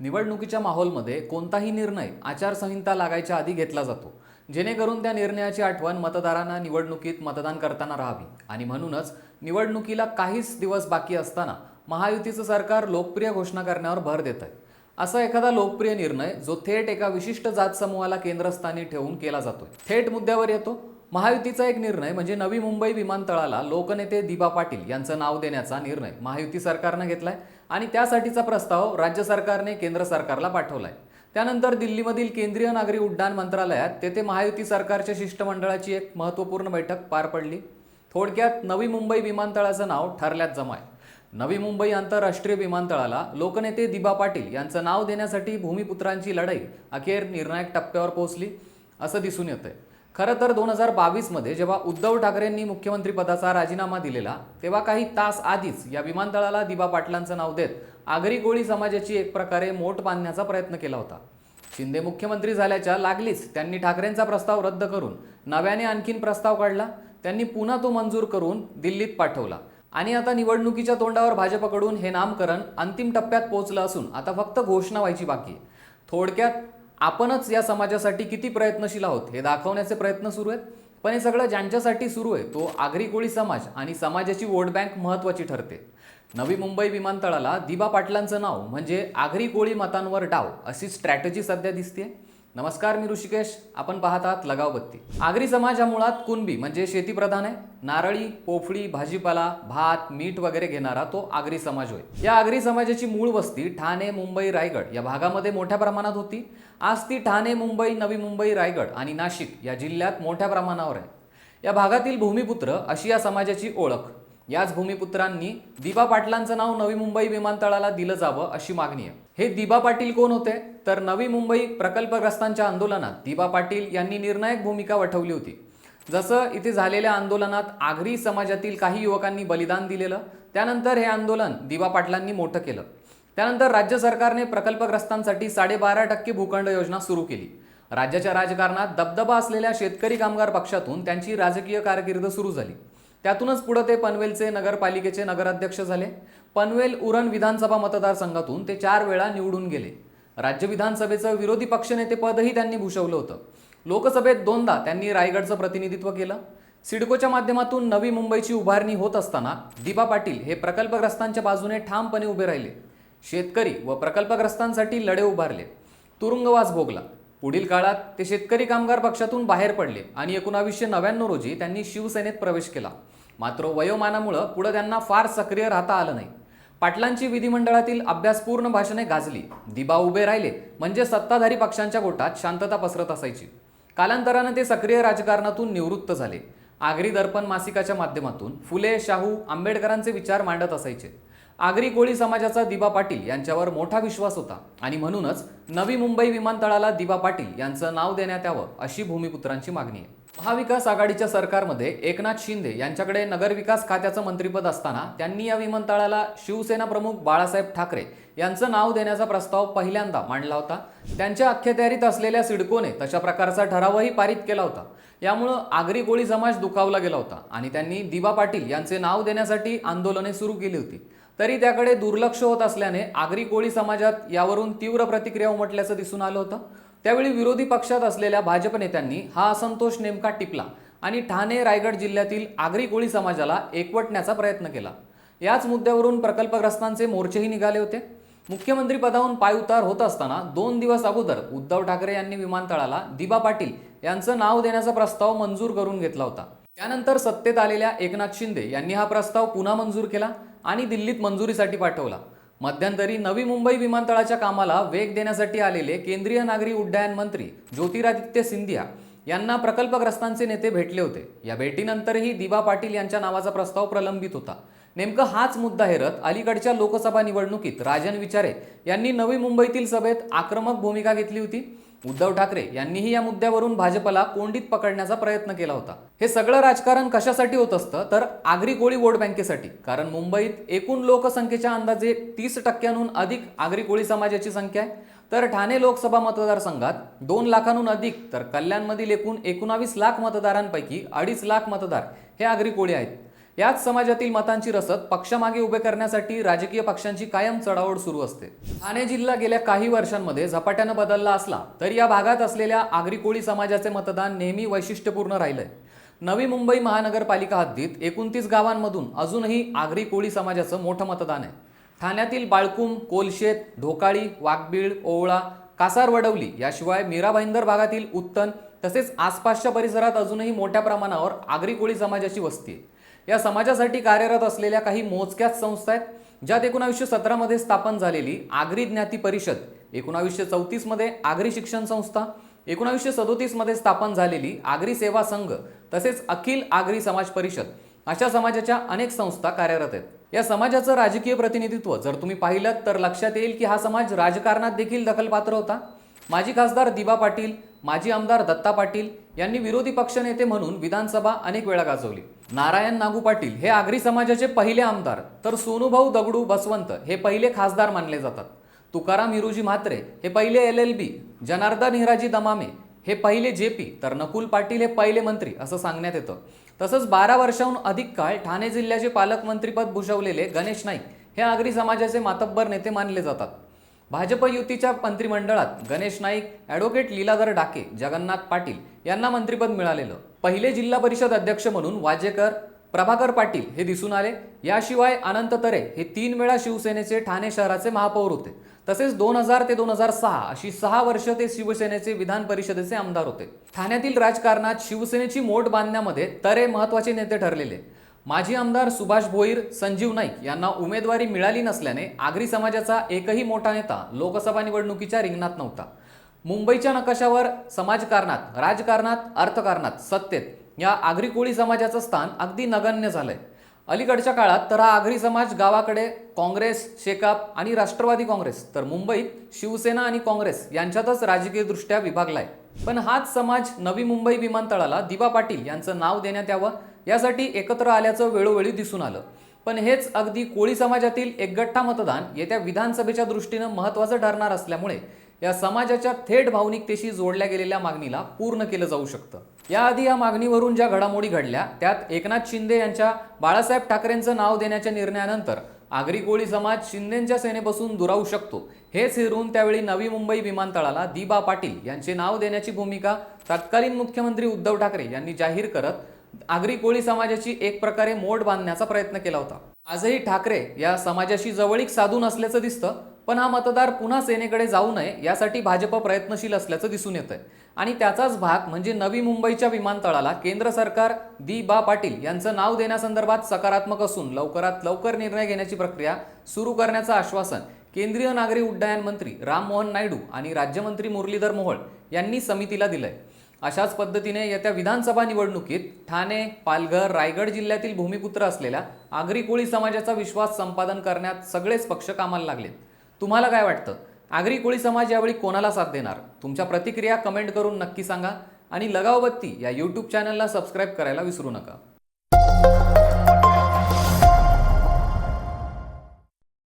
निवडणुकीच्या माहोलमध्ये कोणताही निर्णय आचारसंहिता लागायच्या आधी घेतला जातो जेणेकरून त्या निर्णयाची आठवण मतदारांना निवडणुकीत मतदान करताना राहावी. आणि म्हणूनच निवडणुकीला काहीच दिवस बाकी असताना महायुतीचं सरकार लोकप्रिय घोषणा करण्यावर भर देत आहे असा एखादा लोकप्रिय निर्णय जो थेट एका विशिष्ट जात समूहाला केंद्रस्थानी ठेवून केला जातोय. थेट मुद्द्यावर येतो. महायुतीचा एक निर्णय म्हणजे नवी मुंबई विमानतळाला लोकनेते दिबा पाटील यांचं नाव देण्याचा निर्णय महायुती सरकारनं घेतलाय. आणि त्यासाठीचा प्रस्ताव राज्य सरकारने केंद्र सरकारला पाठवला आहे त्यानंतर दिल्लीमधील केंद्रीय नागरी उड्डाण मंत्रालयात तेथे महायुती सरकारच्या शिष्टमंडळाची एक महत्त्वपूर्ण बैठक पार पडली. थोडक्यात नवी मुंबई विमानतळाचं नाव ठरल्यात जमाय. नवी मुंबई आंतरराष्ट्रीय विमानतळाला लोकनेते दिबा पाटील यांचं नाव देण्यासाठी भूमिपुत्रांची लढाई अखेर निर्णायक टप्प्यावर पोहोचली असं दिसून येतंय. खरं तर दोन हजार बावीसमध्ये जेव्हा उद्धव ठाकरेंनी मुख्यमंत्रीपदाचा राजीनामा दिलेला तेव्हा काही तास आधीच या विमानतळाला दिबा पाटलांचं नाव देत आगरी कोळी समाजाची एक प्रकारे मोठ बांधण्याचा प्रयत्न केला होता. शिंदे मुख्यमंत्री झाल्याच्या लागलीच त्यांनी ठाकरेंचा प्रस्ताव रद्द करून नव्याने आणखीन प्रस्ताव काढला त्यांनी पुन्हा तो मंजूर करून दिल्लीत पाठवला. आणि आता निवडणुकीच्या तोंडावर भाजपकडून हे नामकरण अंतिम टप्प्यात पोहोचलं असून आता फक्त घोषणा व्हायची बाकी थोडक्यात आपणच या समाजासाठी किती प्रयत्नशील आहोत हे दाखवण्याचे प्रयत्न सुरू आहेत. पण हे सगळं ज्यांच्यासाठी सुरू आहे तो आगरी कोळी समाज आणि समाजाची वोट बँक महत्त्वाची ठरते. नवी मुंबई विमानतळाला दिबा पाटलांचं नाव म्हणजे आगरी कोळी मतांवर डाव अशी स्ट्रॅटेजी सध्या दिसते नमस्कार मी ऋषिकेश आपण पाहत आहात लगाव बत्ती. आगरी समाज हा मुळात कुणबी म्हणजे शेतीप्रधान आहे? नारळी पोफळी भाजीपाला भात मीठ वगैरे घेणारा तो आगरी समाज होय. या आगरी समाजाची मूळ वस्ती ठाणे मुंबई रायगड या भागामध्ये मोठ्या प्रमाणात होती. आज ती ठाणे मुंबई नवी मुंबई रायगड आणि नाशिक या जिल्ह्यात मोठ्या प्रमाणावर आहे. या भागातील भूमिपुत्र अशी या समाजाची ओळख. याच भूमिपुत्रांनी दिबा पाटलांचं नाव नवी मुंबई विमानतळाला दिलं जावं अशी मागणी आहे. हे दिबा पाटील कोण होते? तर नवी मुंबई प्रकल्पग्रस्तांच्या आंदोलनात दिबा पाटील यांनी निर्णायक भूमिका वठवली होती. जसं इथे झालेल्या आंदोलनात आगरी समाजातील काही युवकांनी बलिदान दिलेलं त्यानंतर हे आंदोलन दिबा पाटलांनी मोठं केलं. त्यानंतर राज्य सरकारने प्रकल्पग्रस्तांसाठी साडेबारा टक्के भूखंड योजना सुरू केली. राज्याच्या राजकारणात दबदबा असलेल्या शेतकरी कामगार पक्षातून त्यांची राजकीय कारकीर्द सुरू झाली. त्यातूनच पुढं ते पनवेलचे नगरपालिकेचे नगराध्यक्ष झाले. पनवेल उरण विधानसभा मतदारसंघातून ते चार वेळा निवडून गेले. राज्य विधानसभेचं विरोधी पक्षनेते पदही त्यांनी भूषवलं होतं. लोकसभेत दोनदा त्यांनी रायगडचं प्रतिनिधित्व केलं. सिडकोच्या माध्यमातून नवी मुंबईची उभारणी होत असताना दिबा पाटील हे प्रकल्पग्रस्तांच्या बाजूने ठामपणे उभे राहिले. शेतकरी व प्रकल्पग्रस्तांसाठी लढे उभारले. तुरुंगवास भोगला. पुढील काळात ते शेतकरी कामगार पक्षातून बाहेर पडले आणि एकोणावीसशे नव्याण्णव रोजी त्यांनी शिवसेनेत प्रवेश केला. मात्र वयोमानामुळं पुढं त्यांना फार सक्रिय राहता आलं नाही. पाटलांची विधिमंडळातील अभ्यासपूर्ण भाषणे गाजली. दिबा उभे राहिले म्हणजे सत्ताधारी पक्षांच्या गोटात शांतता पसरत असायची. कालांतरानं ते सक्रिय राजकारणातून निवृत्त झाले. आगरी दर्पण मासिकाच्या माध्यमातून फुले शाहू आंबेडकरांचे विचार मांडत असायचे. आगरी कोळी समाजाचा दिबा पाटील यांच्यावर मोठा विश्वास होता आणि म्हणूनच नवी मुंबई विमानतळाला दिबा पाटील यांचं नाव देण्यात यावं अशी भूमिपुत्रांची मागणी आहे. महाविकास आघाडीच्या सरकारमध्ये एकनाथ शिंदे यांच्याकडे नगरविकास खात्याचं मंत्रिपद असताना त्यांनी या विमानतळाला शिवसेना प्रमुख बाळासाहेब ठाकरे यांचं नाव देण्याचा प्रस्ताव पहिल्यांदा मांडला होता. त्यांच्या अखत्यारीत असलेल्या सिडकोने तशा प्रकारचा ठरावही पारित केला होता. यामुळं आगरी कोळी समाज दुखावला गेला होता आणि त्यांनी दिबा पाटील यांचे नाव देण्यासाठी आंदोलने सुरू केली होती. तरी त्याकडे दुर्लक्ष होत असल्याने आगरी कोळी समाजात यावरून तीव्र प्रतिक्रिया उमटल्याचं दिसून आलं होतं. त्यावेळी विरोधी पक्षात असलेल्या भाजप नेत्यांनी हा असंतोष नेमका टिपला आणि ठाणे रायगड जिल्ह्यातील आगरी कोळी समाजाला एकवटण्याचा प्रयत्न केला. याच मुद्द्यावरून प्रकल्पग्रस्तांचे मोर्चेही निघाले होते. मुख्यमंत्री पदाहून पायउतार होत असताना दोन दिवस अगोदर उद्धव ठाकरे यांनी विमानतळाला दिबा पाटील यांचं नाव देण्याचा प्रस्ताव मंजूर करून घेतला होता. त्यानंतर सत्तेत आलेल्या एकनाथ शिंदे यांनी हा प्रस्ताव पुन्हा मंजूर केला आणि दिल्लीत मंजुरीसाठी पाठवला. मध्यंतरी नवी मुंबई विमानतळाच्या कामाला वेग देण्यासाठी आलेले केंद्रीय नागरी उड्डायन मंत्री ज्योतिरादित्य सिंधिया यांना प्रकल्पग्रस्तांचे नेते भेटले होते. या भेटीनंतरही दिबा पाटील यांच्या नावाचा प्रस्ताव प्रलंबित होता. नेमकं हाच मुद्दा हेरत अलीकडच्या लोकसभा निवडणुकीत राजन विचारे यांनी नवी मुंबईतील सभेत आक्रमक भूमिका घेतली होती. उद्धव ठाकरे यांनीही या मुद्द्यावरून भाजपला कोंडीत पकडण्याचा प्रयत्न केला होता. हे सगळं राजकारण कशासाठी होत असतं? तर आगरी कोळी वोट बँकेसाठी. कारण मुंबईत एकूण लोकसंख्येच्या अंदाजे तीस टक्क्यांहून अधिक आगरी कोळी समाजाची संख्या आहे. तर ठाणे लोकसभा मतदारसंघात दोन लाखांहून अधिक तर कल्याणमधील एकूण एकोणावीस लाख मतदारांपैकी अडीच लाख मतदार हे आगरी कोळी आहेत. याच समाजातील मतांची रसद पक्षामागे उभे करण्यासाठी राजकीय पक्षांची कायम चढाओढ सुरू असते. ठाणे जिल्हा गेल्या काही वर्षांमध्ये झपाट्यानं बदलला असला तरी या भागात असलेल्या आगरी कोळी समाजाचे मतदान नेहमी वैशिष्ट्यपूर्ण राहिलंय. नवी मुंबई महानगरपालिका हद्दीत एकोणतीस गावांमधून अजूनही आगरी कोळी समाजाचं मोठं मतदान आहे. ठाण्यातील बाळकुम कोलशेत ढोकाळी वाघबीळ ओवळा कासार वडवली याशिवाय मीरा भाईंदर भागातील उत्तन तसेच आसपासच्या परिसरात अजूनही मोठ्या प्रमाणावर आगरी कोळी समाजाची वस्ती आहे. या समाजासाठी कार्यरत असलेल्या काही मोजक्याच संस्था आहेत ज्यात एकोणावीसशे सतरामध्ये स्थापन झालेली आगरी ज्ञाती परिषद एकोणावीसशे चौतीसमध्ये आगरी शिक्षण संस्था एकोणावीसशे सदोतीसमध्ये स्थापन झालेली आगरी सेवा संघ तसेच अखिल आगरी समाज परिषद अशा समाजाच्या अनेक संस्था कार्यरत आहेत. या समाजाचं राजकीय प्रतिनिधित्व जर तुम्ही पाहिलं तर लक्षात येईल की हा समाज राजकारणात देखील दखलपात्र होता. माजी खासदार दिबा पाटील माजी आमदार दत्ता पाटील यांनी विरोधी पक्षनेते म्हणून विधानसभा अनेक वेळा गाजवली. नारायण नागू पाटील हे आगरी समाजाचे पहिले आमदार तर सोनूभाऊ दगडू बसवंत हे पहिले खासदार मानले जातात. तुकाराम हिरुजी म्हात्रे हे पहिले L L B Janardan Hiraji Damame हे पहिले जे पी तर नकुल पाटील हे पहिले मंत्री असं सांगण्यात येतं. तसंच बारा वर्षाहून अधिक काळ ठाणे जिल्ह्याचे पालकमंत्रीपद भूषवलेले गणेश नाईक हे आगरी समाजाचे मातब्बर नेते मानले जातात. भाजप युतीच्या मंत्रिमंडळात गणेश नाईक ॲडव्होकेट लीलाधर डाके जगन्नाथ पाटील यांना मंत्रिपद मिळालेलं. पहिले जिल्हा परिषद अध्यक्ष म्हणून वाजेकर प्रभाकर पाटील हे दिसून आले. याशिवाय अनंत तरे हे तीन वेळा शिवसेनेचे ठाणे शहराचे महापौर होते. तसेच दोन हजार ते दोन हजार सहा अशी सहा वर्ष ते शिवसेनेचे विधान परिषदेचे आमदार होते. ठाण्यातील राजकारणात शिवसेनेची मोठ बांधण्यामध्ये तरे महत्त्वाचे नेते ठरलेले. माजी आमदार सुभाष भोईर संजीव नाईक यांना उमेदवारी मिळाली नसल्याने आगरी समाजाचा एकही मोठा नेता लोकसभा निवडणुकीच्या रिंगणात नव्हता. मुंबईच्या नकाशावर समाजकारणात राजकारणात अर्थकारणात सत्तेत या आगरी कोळी समाजाचं स्थान अगदी नगण्य झालंय. अलीकडच्या काळात तर हा आगरी समाज गावाकडे काँग्रेस शेकाप आणि राष्ट्रवादी काँग्रेस तर मुंबईत शिवसेना आणि काँग्रेस यांच्यातच राजकीयदृष्ट्या विभागलाय. पण हाच समाज नवी मुंबई विमानतळाला दिबा पाटील यांचं नाव देण्यात यावं यासाठी एकत्र आल्याचं वेळोवेळी दिसून आलं. पण हेच अगदी कोळी समाजातील एकगठ्ठा मतदान येत्या विधानसभेच्या दृष्टीनं महत्त्वाचं ठरणार असल्यामुळे या समाजाच्या थेट भावनिकतेशी जोडल्या गेलेल्या मागणीला पूर्ण केलं जाऊ शकतं. याआधी या मागणीवरून ज्या घडामोडी घडल्या त्यात एकनाथ शिंदे यांच्या बाळासाहेब ठाकरेंचं नाव देण्याच्या निर्णयानंतर आगरी कोळी समाज शिंदेच्या सेनेपासून दुरावू शकतो हेच हिरून त्यावेळी नवी मुंबई विमानतळाला दिबा पाटील यांचे नाव देण्याची भूमिका तत्कालीन मुख्यमंत्री उद्धव ठाकरे यांनी जाहीर करत आगरी कोळी समाजाची एक प्रकारे मोड बांधण्याचा प्रयत्न केला होता. आजही ठाकरे या समाजाशी जवळीक साधून असल्याचं दिसतं पण हा मतदार पुन्हा सेनेकडे जाऊ नये यासाठी भाजप प्रयत्नशील असल्याचं दिसून येतंय. आणि त्याचाच भाग म्हणजे नवी मुंबईच्या विमानतळाला केंद्र सरकार दी बा पाटील यांचं नाव देण्यासंदर्भात सकारात्मक असून लवकरात लवकर निर्णय घेण्याची प्रक्रिया सुरू करण्याचं आश्वासन केंद्रीय नागरी उड्डायन मंत्री राममोहन नायडू आणि राज्यमंत्री मुरलीधर मोहोळ यांनी समितीला दिलंय. अशाच पद्धतीने येत्या विधानसभा निवडणुकीत ठाणे पालघर रायगड जिल्ह्यातील भूमिपुत्र असलेल्या आगरी कोळी समाजाचा विश्वास संपादन करण्यात सगळेच पक्ष कामाला लागलेत. तुम्हाला काय वाटतं? आगरी कोळी समाज यावेळी कोणाला साथ देणार? तुमच्या प्रतिक्रिया कमेंट करून नक्की सांगा आणि लगावबत्ती या यूट्यूब चॅनलला सबस्क्राईब करायला विसरू नका.